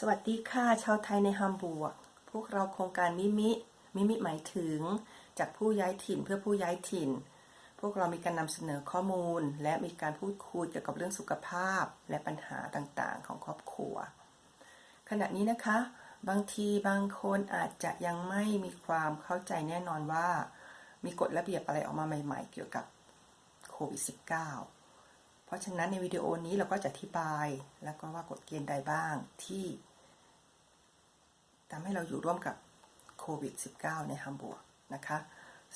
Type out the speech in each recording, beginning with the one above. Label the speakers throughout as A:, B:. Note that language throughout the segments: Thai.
A: สวัสดีค่ะ ชาวไทยในฮัมบูร์กพวกเราโครงการมิมิ มิมิหมายถึง จากผู้ย้ายถิ่นเพื่อผู้ย้ายถิ่น พวกเรามีการนำเสนอข้อมูล และมีการพูดคุยเกี่ยวกับเรื่องสุขภาพ และปัญหาต่างๆ ของครอบครัว ขณะนี้นะคะ บางทีบางคนอาจจะยังไม่มีความเข้าใจแน่นอนว่า มีกฎระเบียบอะไรออกมาใหม่ ๆ เกี่ยวกับโควิด -19 เพราะฉะนั้นในวิดีโอนี้เราก็จะอธิบายแล้วก็ว่ากฎเกณฑ์ใดบ้างที่ทำให้เราอยู่ร่วมกับโควิด -19 ในฮัมบูร์กนะคะ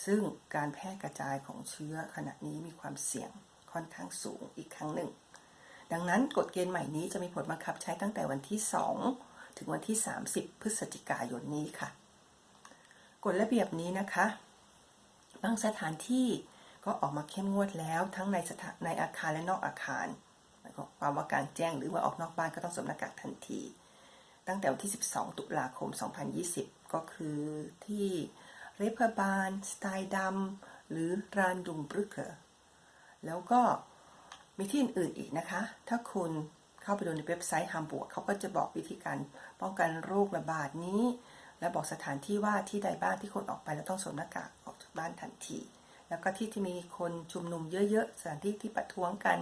A: ซึ่งการแพร่กระจายของเชื้อขณะนี้มีความเสี่ยงค่อนข้างสูงอีกครั้งหนึ่ง ดังนั้นกฎเกณฑ์ใหม่นี้จะมีผลบังคับใช้ตั้งแต่วันที่ 2 ถึงวันที่ 30 พฤศจิกายนนี้ค่ะ กฎระเบียบนี้นะคะ บางสถานที่ ก็ออกมาเข้มงวดแล้วทั้งในสถานในอาคารและนอกอาคารหมายความว่ากลางแจ้งหรือว่าออกนอกบ้านก็ต้องสวมหน้ากากทันที ตั้งแต่วันที่ 12 ตุลาคม 2020 ก็คือที่เรเพอร์บานสไตล์ดำหรือรานดุงบรึกเกอร์แล้วก็มีที่อื่นๆอีกนะคะ ถ้าคุณเข้าไปดูในเว็บไซต์ฮัมบวกเขาก็จะบอกวิธีการป้องกันโรคระบาดนี้ และบอกสถานที่ว่าที่ใดบ้างที่คนออกไปแล้วต้องสวมหน้ากากออกจากบ้านทันที แล้วก็ที่ที่มีคนชุมนุมเยอะๆ สถานที่ที่ประท้วงกัน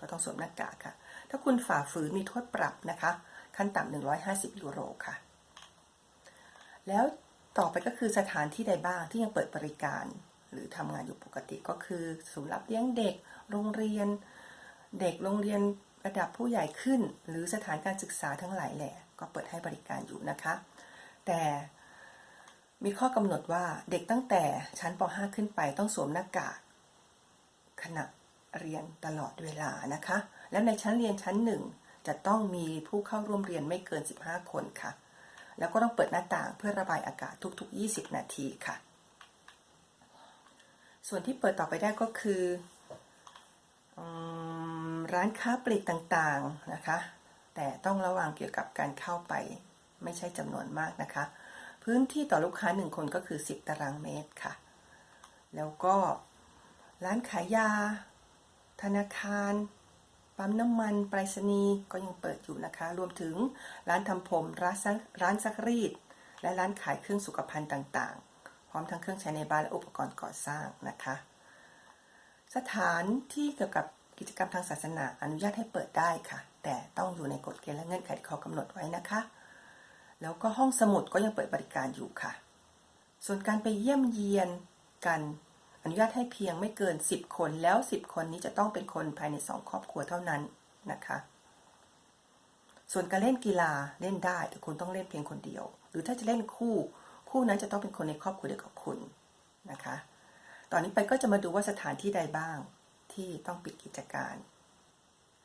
A: ก็ต้องสวมหน้ากากค่ะ ถ้าคุณฝ่าฝืนมีโทษปรับนะคะ ขั้นต่ำ150 ยูโรค่ะ แล้วต่อไปก็คือสถานที่ใดบ้างที่ยังเปิดบริการ หรือทำงานอยู่ปกติก็คือศูนย์รับเลี้ยงเด็ก โรงเรียน เด็กโรงเรียนระดับผู้ใหญ่ขึ้น หรือสถานการศึกษาทั้งหลายแหละก็เปิดให้บริการอยู่นะคะ แต่ มีข้อกำหนดว่าเด็กตั้งแต่ชั้นป .5 ขึ้นไปต้องสวมหน้ากากขณะเรียนตลอดเวลานะคะ และในชั้นเรียนชั้นหนึ่งจะต้องมีผู้เข้าร่วมเรียนไม่เกิน 15 คนค่ะ แล้วก็ต้องเปิดหน้าต่างเพื่อระบายอากาศทุก ๆ 20 นาทีค่ะ ส่วนที่เปิดต่อไปได้ก็คืออร้านค้าปลีกต่างๆนะคะ แต่ต้องระวังเกี่ยวกับการเข้าไปไม่ใช่จำนวนมากนะคะ พื้นที่ต่อลูกค้าหนึ่งคนก็คือ 10 ตารางเมตรค่ะ แล้วก็ร้านขายยา ธนาคาร ปั๊มน้ำมันไปรษณีย์ก็ยังเปิดอยู่นะคะ รวมถึงร้านทำผม ร้านซักร้านซักรีด และร้านขายเครื่องสุขภัณฑ์ต่างๆ พร้อมทั้งเครื่องใช้ในบ้านและอุปกรณ์ก่อสร้างนะคะ สถานที่เกี่ยวกับกิจกรรมทางศาสนาอนุญาตให้เปิดได้ค่ะ แต่ต้องอยู่ในกฎเกณฑ์และเงื่อนไขที่เขากำหนดไว้นะคะ แล้วก็ห้องสมุดก็ยังเปิดบริการอยู่ค่ะ ส่วนการไปเยี่ยมเยียนกันอนุญาตให้เพียงไม่เกิน 10 คนแล้ว 10 คนนี้จะต้องเป็นคนภายใน 2 ครอบครัวเท่านั้นนะคะ ส่วนการเล่นกีฬาเล่นได้แต่คุณต้องเล่นเพียงคนเดียว หรือถ้าจะเล่นคู่ คู่นั้นจะต้องเป็นคนในครอบครัวเดียวกับคุณนะคะ ตอนนี้ไปก็จะมาดูว่าสถานที่ใดบ้างที่ต้องปิดกิจการ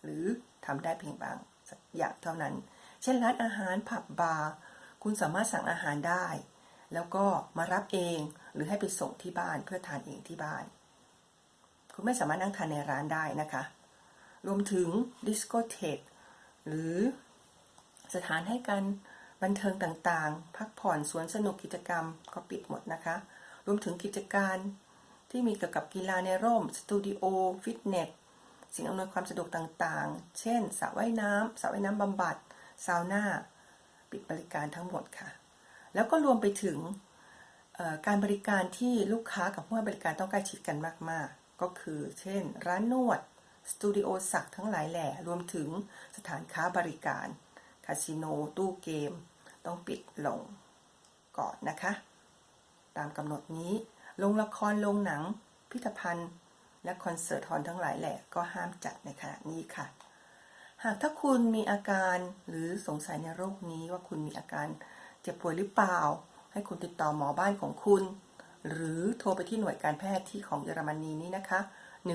A: หรือทำได้เพียงบางอย่างเท่านั้น เช่นร้านอาหารผับบาร์ คุณสามารถสั่งอาหารได้ แล้วก็มารับเองหรือให้ไปส่งที่บ้านเพื่อทานเองที่บ้าน คุณไม่สามารถนั่งทานในร้านได้นะคะ รวมถึงดิสโกเทกหรือสถานให้การบันเทิงต่างๆ พักผ่อนสวนสนุกกิจกรรมก็ปิดหมดนะคะ รวมถึงกิจการที่มีเกี่ยวกับกีฬาในร่ม สตูดิโอ ฟิตเนส สิ่งอำนวยความสะดวกต่างๆ เช่นสระว่ายน้ำสระว่ายน้ำบำบัด ซาวน่า ปิดบริการทั้งหมดค่ะ แล้วก็รวมไปถึงการบริการที่ลูกค้ากับผู้ให้บริการต้องใกล้ชิดกันมาก ๆ ก็คือ เช่น ร้านนวด สตูดิโอสักทั้งหลายแหล่รวมถึงสถานค้าบริการคาสิโน ตู้เกม ต้องปิดลงก่อนนะคะ ตามกำหนดนี้โรงละครโรงหนัง พิพิธภัณฑ์ และคอนเสิร์ตฮอล์ทั้งหลายแหละก็ห้ามจัดในขณะนี้ค่ะ หากถ้าคุณมีอาการหรือสงสัยในโรคนี้ว่าคุณมีอาการเจ็บป่วยหรือเปล่า ให้คุณติดต่อหมอบ้านของคุณ หรือโทรไปที่หน่วยการแพทย์ที่ของเยอรมนีนี้นะคะ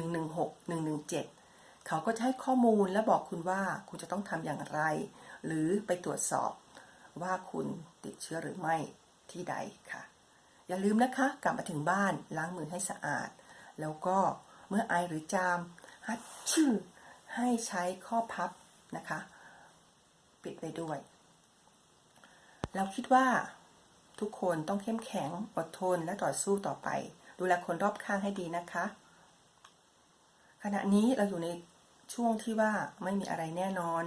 A: 116 117 เขาก็จะให้ข้อมูลและบอกคุณว่าคุณจะต้องทำอย่างไร หรือไปตรวจสอบว่าคุณติดเชื้อหรือไม่ที่ใดค่ะ อย่าลืมนะคะกลับมาถึงบ้านล้างมือให้สะอาด แล้วก็เมื่อไอหรือจามฮัดชื่อให้ใช้ข้อพับ นะคะ ปิดไปด้วย เราคิดว่าทุกคนต้องเข้มแข็งอดทนและต่อสู้ต่อไป ดูแลคนรอบข้างให้ดีนะคะ ขณะนี้เราอยู่ในช่วงที่ว่าไม่มีอะไรแน่นอน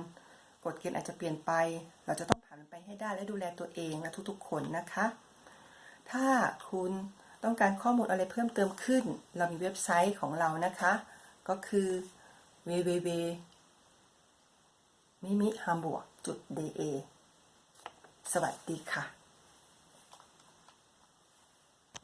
A: กฎเกณฑ์อาจจะเปลี่ยนไป เราจะต้องผ่านไปให้ได้และดูแลตัวเองและทุกๆ คนนะคะ ถ้าคุณต้องการข้อมูลอะไรเพิ่มเติมขึ้น เรามีเว็บไซต์ของเรานะคะ ก็คือ www มิมิฮามบวกจุด da สวัสดีค่ะ